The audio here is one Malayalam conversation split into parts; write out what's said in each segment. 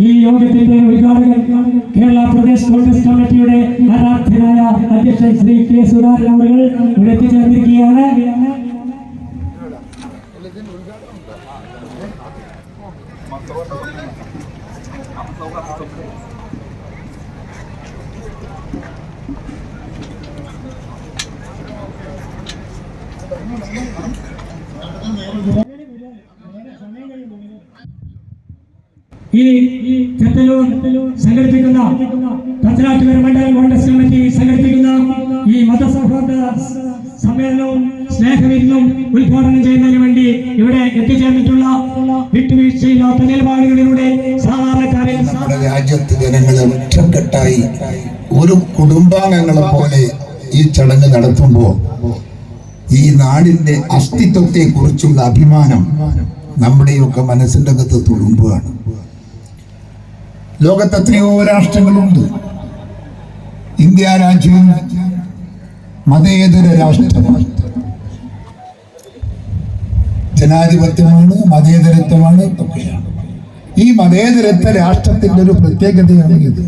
ഈ യോഗത്തിന്റെ ഉദ്ഘാടകൻ കേരള പ്രദേശ് കോൺഗ്രസ് കമ്മിറ്റിയുടെ ആരാധ്യനായ അധ്യക്ഷൻ ശ്രീ കെ സുധാകരൻ അവർ ഇവിടെ എത്തിച്ചേർന്നിരിക്കുകയാണ് ഈ ചെത്തലൂർ സംഘടിപ്പിക്കുന്ന പത്തനാട്ടുകര മണ്ഡലം കോൺഗ്രസ് കമ്മിറ്റി സംഘടിപ്പിക്കുന്ന ഈ മതസൗഹാർദ്ദ സമ്മേളനവും സ്നേഹവിരുന്നും ഉദ്ഘാടനം ചെയ്യുന്നതിന് വേണ്ടി ഇവിടെ എത്തിച്ചേർന്നിട്ടുള്ള വിട്ടുവീഴ്ചയില്ലാത്ത നിലപാടുകളിലൂടെ സാധാരണക്കാരെ രാജ്യത്ത് ജനങ്ങളെ ഒറ്റക്കെട്ടായി ഒരു കുടുംബാംഗങ്ങളെ പോലെ ഈ ചടങ്ങ് നടത്തുമ്പോൾ ഈ നാടിന്റെ അസ്തിത്വത്തെ കുറിച്ചുള്ള അഭിമാനം നമ്മുടെയൊക്കെ മനസ്സിന്റെ അകത്ത് തുളുമ്പുകയാണ്. ലോകത്ത് എത്രയോ രാഷ്ട്രങ്ങളുണ്ട്. ഇന്ത്യ രാജ്യം മതേതര രാഷ്ട്രമാണ്. ജനാധിപത്യമാണ് മതേതരത്വമാണ് ഈ മതേതരത്വ രാഷ്ട്രത്തിന്റെ ഒരു പ്രത്യേകതയാണ് ഇത്.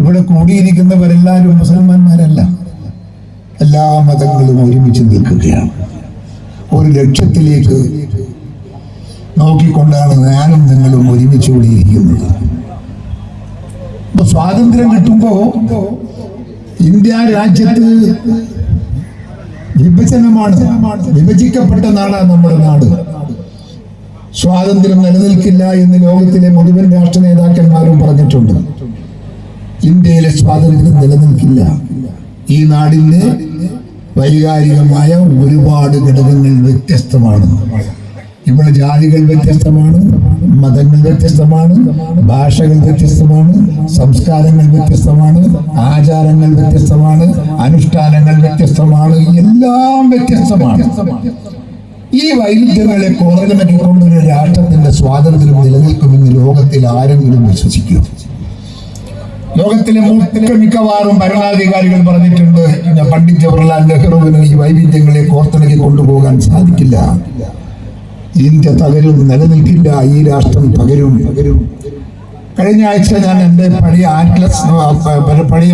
ഇവിടെ കൂടിയിരിക്കുന്നവരെല്ലാവരും മുസൽമാന്മാരല്ല. എല്ലാ മതങ്ങളും ഒരുമിച്ച് നിൽക്കുകയാണ്. ഒരു ലക്ഷ്യത്തിലേക്ക് നോക്കിക്കൊണ്ടാണ് ഞാനും നിങ്ങളും ഒരുമിച്ച് കൂടിയിരിക്കുന്നത്. ഇപ്പൊ സ്വാതന്ത്ര്യം കിട്ടുമ്പോ ഇന്ത്യ രാജ്യത്ത് വിഭജനമാണ് വിഭജിക്കപ്പെട്ട നാടാണ് നമ്മുടെ നാട്. സ്വാതന്ത്ര്യം നിലനിൽക്കില്ല എന്ന് ലോകത്തിലെ മുഴുവൻ രാഷ്ട്ര നേതാക്കന്മാരും പറഞ്ഞിട്ടുണ്ട്. ഇന്ത്യയിലെ സ്വാതന്ത്ര്യം നിലനിൽക്കില്ല. ഈ നാടിന്റെ വൈകാരികമായ ഒരുപാട് ഘടകങ്ങൾ വ്യത്യസ്തമാണ്. ഇവിടെ ജാതികൾ വ്യത്യസ്തമാണ് മതങ്ങൾ വ്യത്യസ്തമാണ് ഭാഷകൾ വ്യത്യസ്തമാണ് സംസ്കാരങ്ങൾ വ്യത്യസ്തമാണ് ആചാരങ്ങൾ വ്യത്യസ്തമാണ് അനുഷ്ഠാനങ്ങൾ വ്യത്യസ്തമാണ് എല്ലാം വ്യത്യസ്തമാണ്. ഈ വൈരുദ്ധ്യങ്ങളെ ഒരു രാഷ്ട്രത്തിന്റെ സ്വാതന്ത്ര്യം നിലനിൽക്കുമെന്ന് ലോകത്തിൽ ആരെങ്കിലും വിശ്വസിക്കൂ? ലോകത്തിലെ മുഴുക്ക മിക്കവാറും ഭരണാധികാരികൾ പറഞ്ഞിട്ടുണ്ട് പണ്ഡിറ്റ് ജവഹർലാൽ നെഹ്റുവിന് ഈ വൈവിധ്യങ്ങളെ കോർത്തിണക്കി കൊണ്ടുപോകാൻ സാധിക്കില്ല. ഇന്ത്യ തകരും നിലനിൽക്കില്ല ഈ രാഷ്ട്രം തകരും. തകരും കഴിഞ്ഞ ആഴ്ച ഞാൻ എന്റെ പഴയ ആറ്റ്ലസ് പഴയ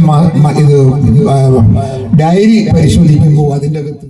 ഇത് ഡയറി പരിശോധിക്കുമ്പോൾ അതിന്റെ അകത്ത്